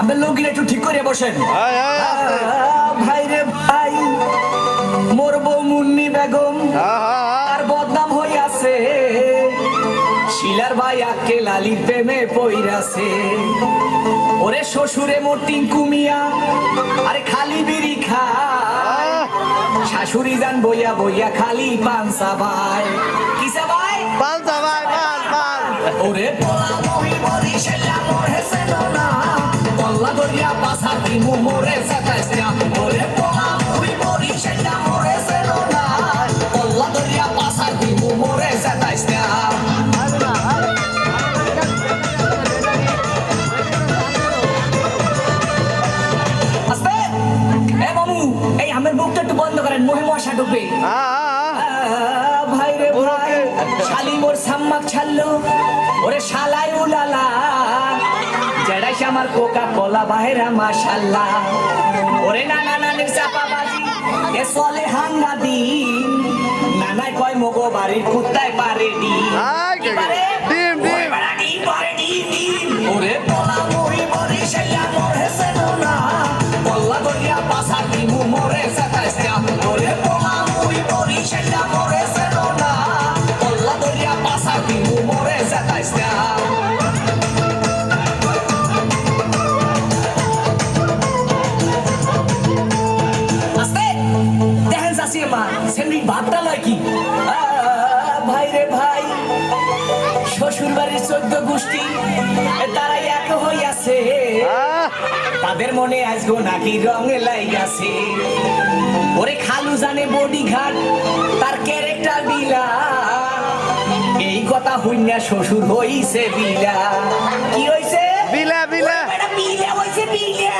আমার লুঙ্গিটা একটু ঠিক করে বসেন। ভাই রে ভাই। বেগম তার বদনাম হইয়াছে। শিলার ভাই আকে লালির প্রেমে পইরাছে। ওরে শ্বশুরে মোর টিঙ্কু মিয়া আরে খালি বিড়ি খায়। শাশুড়ি যান বইয়া বইয়া খালি পানসা ভাই। কিসা ভাই? পালতা ভাই ওরে পোলা মহি মরি সেলা মোর হেসেল না পল্লা দরিয়া পাসা দিমু মোরে সাতাইসা ওরে বুকটা একটু বন্ধ করেন মহি মশা ঢুকবে। ভাই রে ভাই শালি মোর সাম্মাক ছাড়লো ওরে শালাই উলালা। জেডাইছে আমার কোকা কোলা বাহেরা মাশাল্লাহ। ওরে নানা নানির চাপা বাজি এ চলে হাঙ্গা দিন নানাই কয় মগো বাড়ির কুত্তায় পারে ডিম ভাই রে ভাই শ্বশুর বাড়ির চোদ্দ গোষ্ঠী তারাই এক হইয়াছে। তাদের মনে আজগো নাকি রঙে লাইগাছে। ওরে খালু জানে বডি ঘাট তার ক্যারেক্টার বিলা। এই কথা হইনা শ্বশুর হইছে বিলা। কি হইছে? বিলা বিলা। বিলা হইছে বিলা।